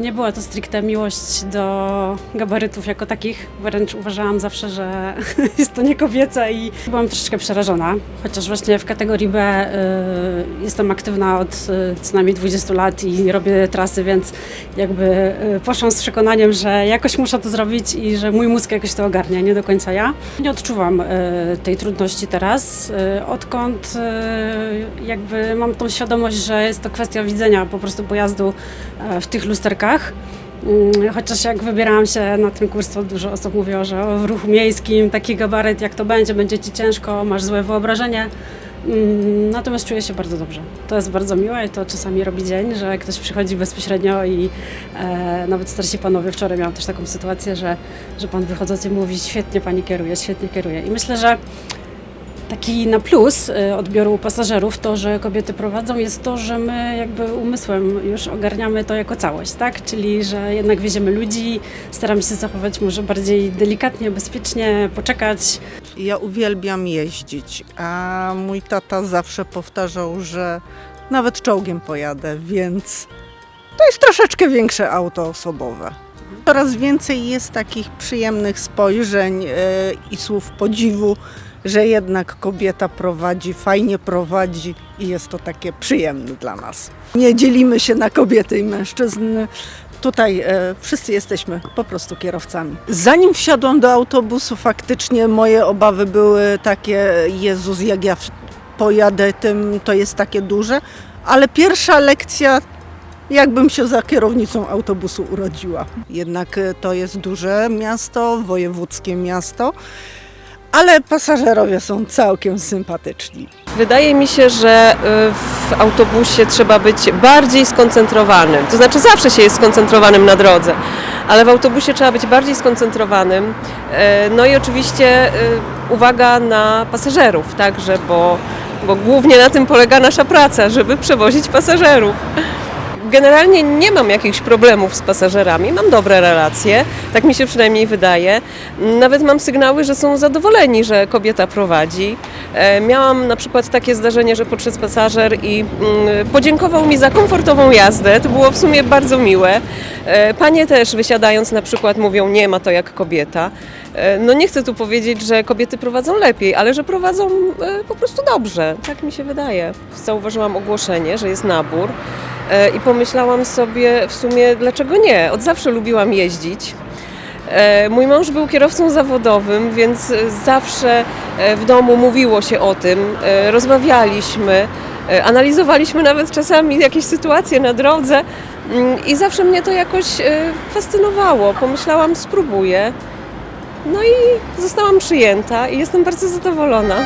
była to stricte miłość do gabarytów jako takich. Wręcz uważałam zawsze, że jest to nie kobiece i byłam troszeczkę przerażona. Chociaż właśnie w kategorii B y, jestem aktywna od y, co najmniej 20 lat i robię trasy, więc jakby y, poszłam z przekonaniem, że jakoś muszę to zrobić i że mój mózg jakoś to ogarnia, nie do końca ja. Nie odczuwam y, tej trudności teraz, y, odkąd y, jakby mam tą świadomość, że jest to kwestia widzenia po prostu pojazdu e, w tych lusterkach. Mm, Chociaż jak wybierałam się na ten kurs, to dużo osób mówiło, że w ruchu miejskim taki gabaryt, jak to będzie, będzie ci ciężko, masz złe wyobrażenie. Mm, Natomiast czuję się bardzo dobrze. To jest bardzo miłe i to czasami robi dzień, że ktoś przychodzi bezpośrednio i e, nawet starsi panowie, wczoraj miałam też taką sytuację, że, że pan wychodzący mówi świetnie pani kieruje, świetnie kieruje. I myślę, że Taki na plus y, odbioru pasażerów, to, że kobiety prowadzą, jest to, że my jakby umysłem już ogarniamy to jako całość, tak? Czyli, że jednak wieziemy ludzi, staramy się zachować może bardziej delikatnie, bezpiecznie, poczekać. Ja uwielbiam jeździć, a mój tata zawsze powtarzał, że nawet czołgiem pojadę, więc to jest troszeczkę większe auto osobowe. Coraz więcej jest takich przyjemnych spojrzeń e, i słów podziwu, że jednak kobieta prowadzi, fajnie prowadzi i jest to takie przyjemne dla nas. Nie dzielimy się na kobiety i mężczyzn. Tutaj e, wszyscy jesteśmy po prostu kierowcami. Zanim wsiadłam do autobusu, faktycznie moje obawy były takie, Jezus, jak ja pojadę tym, to jest takie duże, ale pierwsza lekcja, jakbym się za kierownicą autobusu urodziła. Jednak e, to jest duże miasto, wojewódzkie miasto, ale pasażerowie są całkiem sympatyczni. Wydaje mi się, że y, w autobusie trzeba być bardziej skoncentrowanym. To znaczy zawsze się jest skoncentrowanym na drodze, ale w autobusie trzeba być bardziej skoncentrowanym. E, No i oczywiście y, uwaga na pasażerów także, bo, bo głównie na tym polega nasza praca, żeby przewozić pasażerów. Generalnie nie mam jakichś problemów z pasażerami, mam dobre relacje, tak mi się przynajmniej wydaje. Nawet mam sygnały, że są zadowoleni, że kobieta prowadzi. E, Miałam na przykład takie zdarzenie, że podszedł pasażer i mm, podziękował mi za komfortową jazdę. To było w sumie bardzo miłe. E, Panie też wysiadając na przykład mówią, nie ma to jak kobieta. E, No nie chcę tu powiedzieć, że kobiety prowadzą lepiej, ale że prowadzą po prostu dobrze. Tak mi się wydaje. Zauważyłam ogłoszenie, że jest nabór. E, I pomyślałam sobie w sumie, dlaczego nie? Od zawsze lubiłam jeździć. E, Mój mąż był kierowcą zawodowym, więc zawsze e, w domu mówiło się o tym, rozmawialiśmy, analizowaliśmy nawet czasami jakieś sytuacje na drodze mm, i zawsze mnie to jakoś fascynowało. Pomyślałam, spróbuję. No i zostałam przyjęta i jestem bardzo zadowolona.